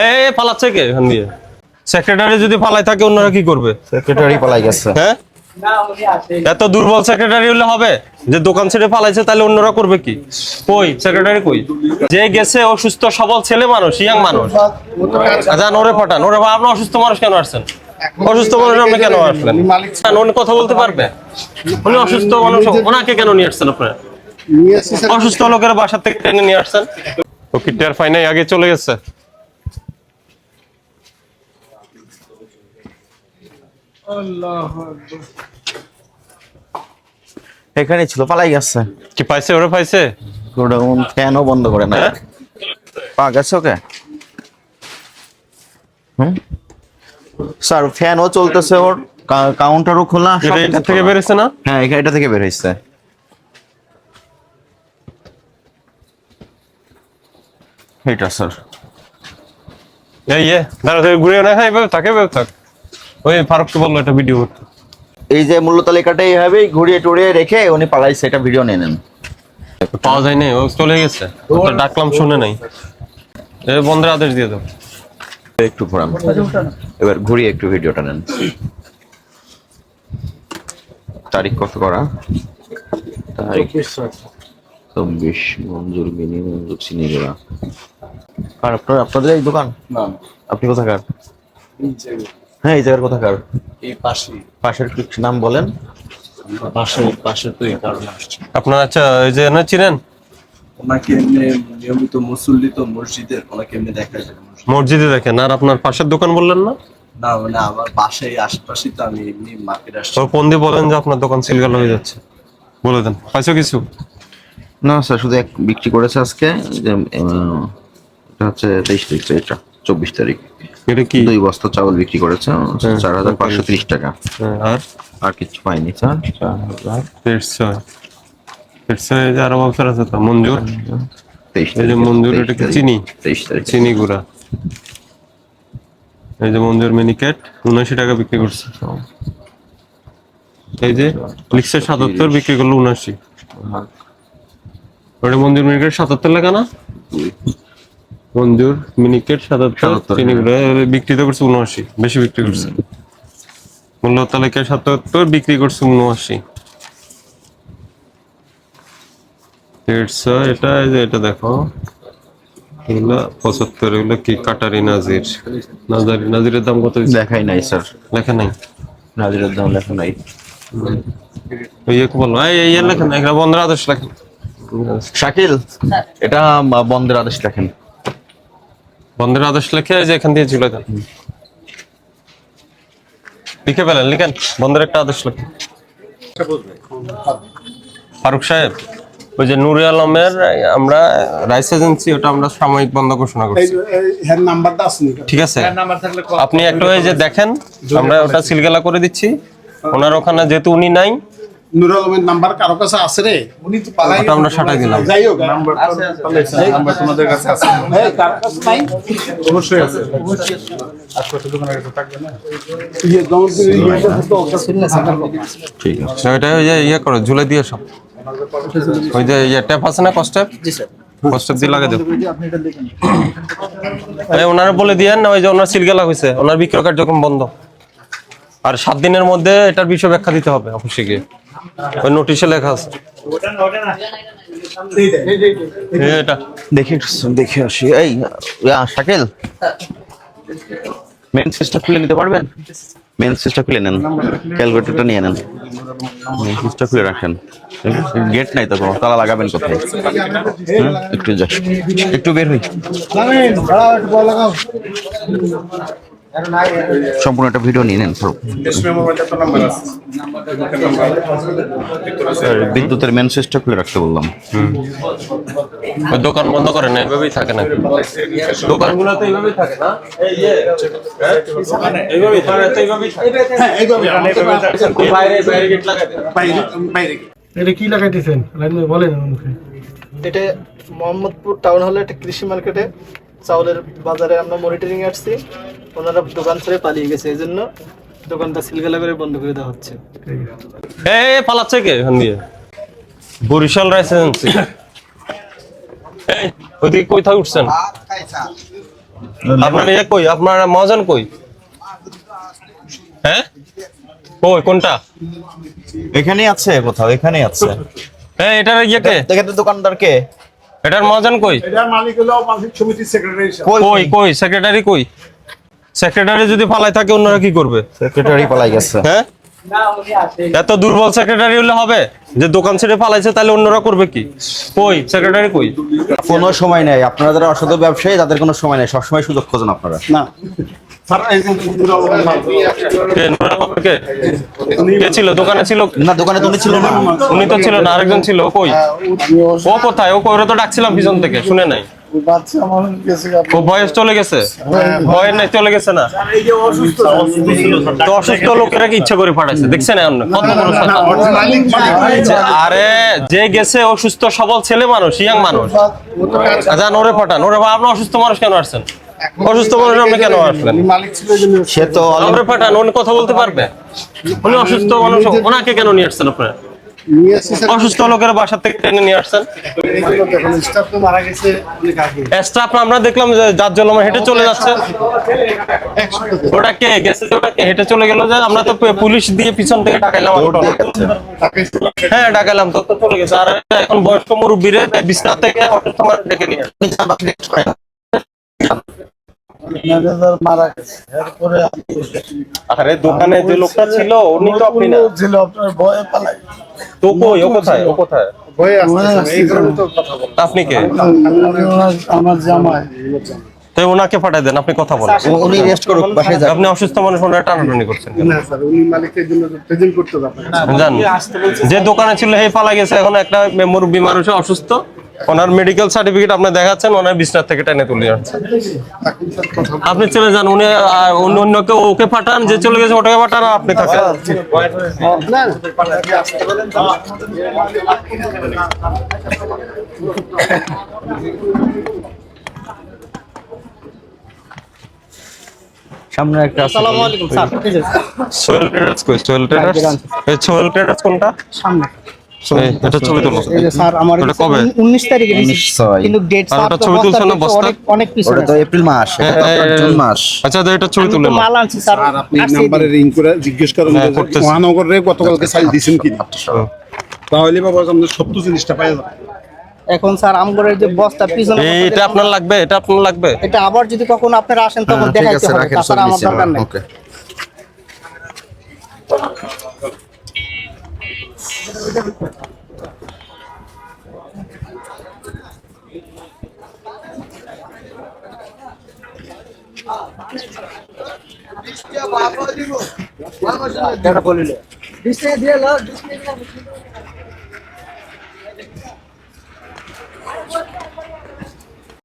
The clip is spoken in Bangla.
এ পালাচ্ছে কে এখান দিয়ে? সেক্রেটারি যদি পালাই থাকে অন্যরা কি করবে? সেক্রেটারি পালাই গেছে। হ্যাঁ? এত দুর্বল সেক্রেটারি হলে হবে? যে দোকান ছেড়ে পালাইছে তাহলে অন্যরা করবে কি? কই? সেক্রেটারি কই? যে গেছে অসুস্থ সবল ছেলে মানুষ ইয়াং মানুষ। যান ওরে পাঠান। ওরে আপনি অসুস্থ মানুষ কেন আসছেন? অসুস্থ মানুষ আপনি কেন আসলেন? উনি কথা বলতে পারবে। উনি অসুস্থ মানুষ ওনাকে কেন নিয়ে আসছেন আপনারা? অসুস্থ লোকের বাসা থেকে টেনে নিয়ে আসছেন? ও কি টের পাই নাই আগে চলে গেছে। এখানে ছিল পালাই গেছে। কি পাইছে? ওরে পাইছে? গোডাউন ফ্যানও বন্ধ করে না হ্যাঁ? পা গেছে ওকে? হুম? স্যার ফ্যানও চলতেছে ওর। কাউন্টারও খোলা সব এটা থেকে খোলা। বেরোছে না? হ্যাঁ এখানে এটা থেকে বের হয়েছে এটা স্যার এই ইয়ে দাঁড়া ঘুরে না হ্যাঁ এভাবে থাকে এভাবে থাক। ওই ফারুককে বলল একটা ভিডিও করতে। এই যে মূল্য তালিকাটা এইভাবে ঘুরিয়ে টুরিয়ে রেখে উনি পালাইছে এটা ভিডিও নিয়ে নেন। পাওয়া যায় নাই ও চলে গেছে। তো ডাকলাম শুনে নাই। এ বন্ধের আদেশ দিয়ে দাও। একটু ঘোরান। এবার ঘুরিয়ে একটু ভিডিওটা নেন। তারিখ কত করা? তারিখ চব্বিশ মঞ্জুর মিনি মঞ্জুর চিনিগুড়া আর আপনার আপনাদের এই দোকান? না আপনি কোথাকার? হ্যাঁ এই জায়গার কোথাকার এই পাশে পাশের কি নাম বলেন? পাশে পাশে তো এই কারণে আসছে। আপনার আচ্ছা এই যে না চিনেন? ওনাকে এমনি নিয়মিত মুসল্লি তো মসজিদের ওনাকে এমনি দেখা যায় মসজিদ। মসজিদে দেখেন আর আপনার পাশের দোকান বললেন না? না মানে আমার বাসায় আশপাশে তো আমি এমনি মার্কেট আসছি। তো দিয়ে বলেন যে আপনার দোকান সিলগাল হয়ে যাচ্ছে। বলে দেন পাইছো কিছু? না স্যার শুধু এক বিক্রি করেছে আজকে যে এটা হচ্ছে তেইশ তারিখ এটা চব্বিশ তারিখ। এটা কি? দুই বস্তা চাউল বিক্রি করেছে চার হাজার পাঁচশো ত্রিশ টাকা। হ্যাঁ, আর? আর কিছু পাইনি স্যার। চার হাজার। পেটসয় যে আরও বছর আছে তো মঞ্জুর? এই যে মঞ্জুর এটা কি চিনি? চিনি গুঁড়া। এই যে মঞ্জুর মিনিকেট উনআশি টাকা বিক্রি করছে। এই যে লিখছে সাতাত্তর বিক্রি করল উনআশি। ওটা মঞ্জুর মিনিকেট সাতাত্তর লেখা না? মঞ্জুর মিনিকেট সাতাত্তর 77, চিনি গুঁড়া এর বিক্রি তো করছে উনআশি বেশি বিক্রি করছে। মূল্য তালিকায় সাতাত্তর বিক্রি করছে উনআশি। দেড়শো এটা এই যে এটা দেখো। এগুলো পঁচাত্তর এগুলো কি কাটারি নাজির? নাজারি নাজিরের দাম কত দেখাই নাই স্যার। লেখা নাই? নাজিরের দাম লেখা নাই। ওই ইয়ে বলো এই এই লেখেন এগুলো বন্ধের আদেশ লেখেন। শাকিল এটা বন্ধের আদেশ লেখেন। বন্ধের আদেশ লেখে যে এখান দিয়ে চলে যান লিখে ফেলেন লিখেন বন্ধের একটা আদেশ লেখেন ফারুক সাহেব ওই যে নুরে আলমের আমরা রাইস এজেন্সি ওটা আমরা সাময়িক বন্ধ ঘোষণা করছি। হ্যাঁ ঠিক আছে। আপনি একটু এই যে দেখেন আমরা ওটা সিলগালা করে দিচ্ছি। ওনার ওখানে যেহেতু উনি নাই নুরুল আলমের নাম্বার কারও কাছে আছে রে? উনি তো পালাই আমরা সাটাই দিলাম। যাই হোক। নাম্বার নাম্বার তোমাদের কাছে আছে। হ্যাঁ কারও কাছে নাই? অবশ্যই আছে। ইয়ে করে ইয়েটা হতো, ওটা শুনলে সাকার কথা। ঠিক আছে। ওইটা ওই যে ইয়ে করো ঝুলে দিয়ে সব ওই যে ইয়ে ট্যাপ আছে না কস্টেপ কস্টেপ দিয়ে লাগা দেব এই ওনারা বলে দিয়েন না ওই যে ওনার সিলগালা হয়েছে ওনার বিক্রয় কার্যক্রম বন্ধ। আর সাত দিনের মধ্যে এটার বিষয় ব্যাখ্যা দিতে হবে অফিসে গিয়ে। ওই নোটিশে লেখা আছে। এটা। দেখি দেখে আসি। এই শাকিল? মেন সুইচটা খুলে নিতে পারবেন? মেন সুইচটা খুলে নেন। ক্যালকুলেটরটা নিয়ে নেন। মেন সুইচটা খুলে রাখেন। গেট নাই তো কোনো তালা লাগাবেন কোথায়? একটু একটু বের হই। সম্পূর্ণ একটা ভিডিও নিয়ে নেন বিদ্যুতের মেন সুইচটা খুলে রাখতে বললাম। দোকান বন্ধ করে না এইভাবেই থাকে না দোকানগুলো তো এইভাবেই থাকে না? এই যে এইভাবেই থাকে তো এইভাবেই থাকে হ্যাঁ, এইভাবে, আমাকে বাইরে বাইরে গেট লাগাই বাইরে বাইরে এটা কি লাগাইতেছেন? লাইন বলেন মুখে এটা মোহাম্মদপুর টাউন হলে একটা কৃষি মার্কেটে চাউলের বাজারে আমরা মনিটরিং আসছি। ওনারা দোকান ছেড়ে পালিয়ে গেছে এই জন্য দোকানটা সিলগালা করে বন্ধ করে দেওয়া হচ্ছে। এ পালাচ্ছে কে এখান দিয়ে? Barishal rice agency. কই থেকে উঠছেন? আপনার ইয়ে কই? আপনার মহাজন কই? হ্যাঁ? কই কোনটা? এখানেই আছে কোথাও এখানেই আছে। হ্যাঁ এটার ইয়ে কে? দোকানদার কে? এটার মহাজন কই? এটার মালিক হলো মালিক সমিতির সেক্রেটারি কই? কই সেক্রেটারি কই? সেক্রেটারি যদি ফালাই থাকে অন্যরা কি করবে? সেক্রেটারি পালাই গেছে। হ্যাঁ? এত দুর্বল সেক্রেটারি হলে হবে? যে দোকান ছেড়ে ফালাইছে তাহলে অন্যরা করবে কি? কই? সেক্রেটারি কই? কোনো সময় নেই। আপনারা যারা অসাধু ব্যবসায়ী তাদের কোনো সময় নেই। সবসময় সুযোগ খোঁজেন আপনারা। না। কে ছিল? দোকানে ছিল? না দোকানে তো উনি ছিল না। উনি তো ছিল না আরেকজন ছিল। ও কই ও কোথায়? ও তো ডাকছিলাম পিছন থেকে শুনে নাই। বাচ্চা আমার গেছে ও বয়স চলে গেছে? বয়স নাই চলে গেছে না? অসুস্থ তো অসুস্থ লোকেরা কি ইচ্ছা করে পাঠাইছে? দেখছেন কত আরে যে গেছে অসুস্থ সবল ছেলে মানুষ ইয়াং মানুষ। যান ওরে পাঠান। ওরে আপনি অসুস্থ মানুষ কেন আসছেন? অসুস্থ মানুষ আপনি কেন আসলেন? সে তো ওরে পাঠান উনি কথা বলতে পারবে। উনি অসুস্থ মানুষ ওনাকে কেন নিয়ে আসছেন আপনারা অসুস্থ লোকের বাসা থেকে টেনে নিয়ে আসছেন? স্টাফ গেছে অনেক আমরা দেখলাম যে যার জন্য হেঁটে চলে যাচ্ছে। ওটা কে? গেছে হেঁটে চলে গেল যে আমরা তো পুলিশ দিয়ে পিছন থেকে ডাকাইলাম হ্যাঁ ডাকাইলাম তো তো চলে গেছে। আর এখন বয়স্ক মুরব্বীরে বিছনা থেকে অসুস্থ মানুষ ডেকে নিয়ে আসছে। ম্যানেজার মারা গেছে। এরপরে আরে দোকানে যে লোকটা ছিল উনি তো আপনি না? ছিল আপনার ভয়ে পালাই। তো কই ও কোথায়? ও কোথায়? ভয়ে আসছে এই কারণে তো কথা বলা আপনি কে? আমার জামাই। তো ওনাকে পাঠাই দেন আপনি কথা বলেন। উনি রেস্ট করুক বাসায় যান আপনি অসুস্থ মানুষ ওনারা টানাটানি করছেন? না স্যার উনি মালিকের জন্য প্রেজেন্ট করতে যাবেন। জান যে দোকানে ছিল হে পালা গেছে এখন একটা মুরব্বী মানুষ অসুস্থ। ওনার মেডিকেল সার্টিফিকেট আপনি দেখাচ্ছেন ওনার বিছনার থেকে টেনে তুলে আনছেন আপনি চলে যান উনি আহ, অন্য অন্যকে ওকে পাঠান যে চলে গেছে ওটাকে পাঠান আপনি থাকেন। সামনে একটা আসসালামু আলাইকুম স্যার। সোয়েল ট্রেডার্স কই? ট্রেডার্স এই সোয়েল ট্রেডার্স কোনটা? সামনে। এটা ছবি তুলো এই যে স্যার আমার ওটা কবে? উনিশ তারিখে দিয়েছি। 19 ছয়। কিন্তু ডেট স্যার ওটা ছবি তুলছো না বস্তা? অনেক অনেক ওটা তো এপ্রিল মাস এটা তো জুন মাস। আচ্ছা এটা ছবি তুলে তো মাল আনছি স্যার। আপনি আসছে রিং করে জিজ্ঞেস করেন যে করতেছি। মহানগরে গতকালকে সাইজ দিছেন কি তাহলে বাবা আমাদের সত্য জিনিসটা পাওয়া যাবে। এখন স্যার আমগরের যে বস্তার পিছনে এটা আপনার লাগবে এটা আপনার লাগবে। এটা আবার যদি কখনো আপনারা আসেন তখন হ্যাঁ, দেখাইতে হবে। তাছাড়া আমার দরকার নেই। ওকে। বিষ্ণু বাবা দিব বিষ্ণু দিয়ে লাও বিষ্ণু